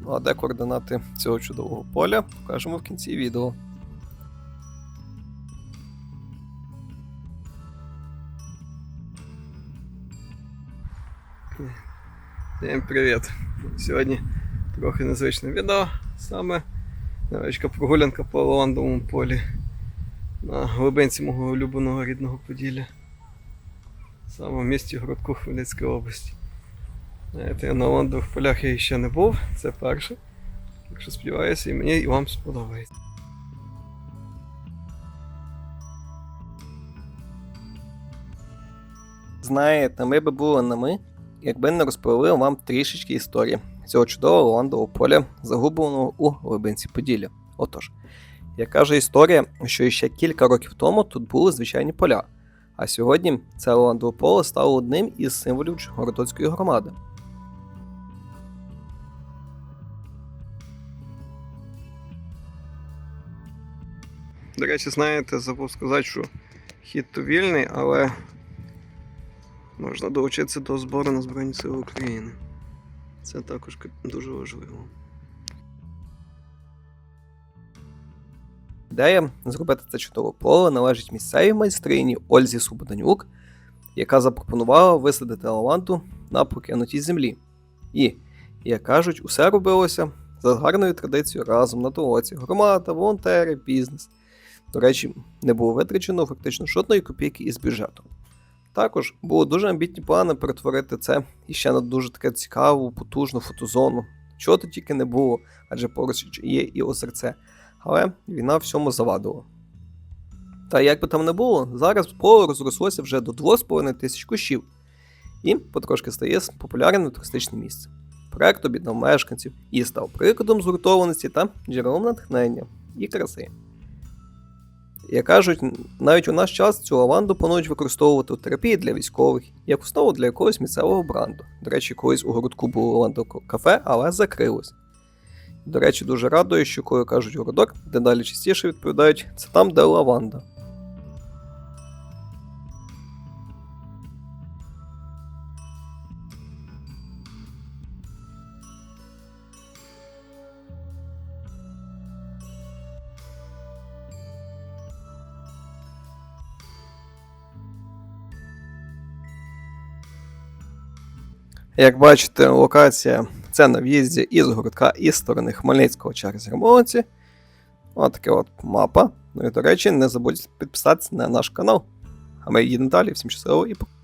Ну а де координати цього чудового поля, покажемо в кінці відео. Всім привіт! Сьогодні трохи незвичне відео, саме невеличка прогулянка по лавандовому полі на глибинці мого улюбленого рідного Поділля. Саме в місті Городку Хмельницької області. Знаєте, я на лавандових полях я ще не був, це перше. Так що сподіваюся, і мені і вам сподобається. Знаєте, ми би були не ми, якби не розповіли вам трішечки історії цього чудового лавандового поля, загубленого у глибинці Поділля. Отож, як каже історія, що ще кілька років тому тут були звичайні поля, а сьогодні це лавандове поле стало одним із символів Городоцької громади. До речі, знаєте, забув сказати, що хід то вільний, але можна долучитися до збору на Збройні Сили України. Це також дуже важливо. Ідея зробити це чудове поле належить місцевій майстрині Ользі Субоданюк, яка запропонувала висадити лаванду на покинутій землі. І, як кажуть, усе робилося за гарною традицією разом на толоці. Громада, волонтери, бізнес. До речі, не було витрачено фактично жодної копійки із бюджету. Також були дуже амбітні плани перетворити це іще на дуже таке цікаву, потужну фотозону. Чого тут тільки не було, адже поруч є і озерце. Але війна всьому завадила. Та як би там не було, зараз поле розрослося вже до 2,5 тисяч кущів і потрошки стає популярним туристичне місце. Проект об'єднав мешканців і став прикладом згуртованості та джерелом натхнення і краси. Як кажуть, навіть у наш час цю лаванду планують використовувати у терапії для військових, як основу для якогось місцевого бренду. До речі, колись у городку було лавандове кафе, але закрилось. До речі, дуже радує, що коли кажуть городок, дедалі частіше відповідають це там, де лаванда. Як бачите, локація це на в'їзді із городка із сторони Хмельницького через Ремонці. Ось така от мапа. Ну і до речі, не забудьте підписатися на наш канал. А ми їдемо далі. Всім щасливо і пока.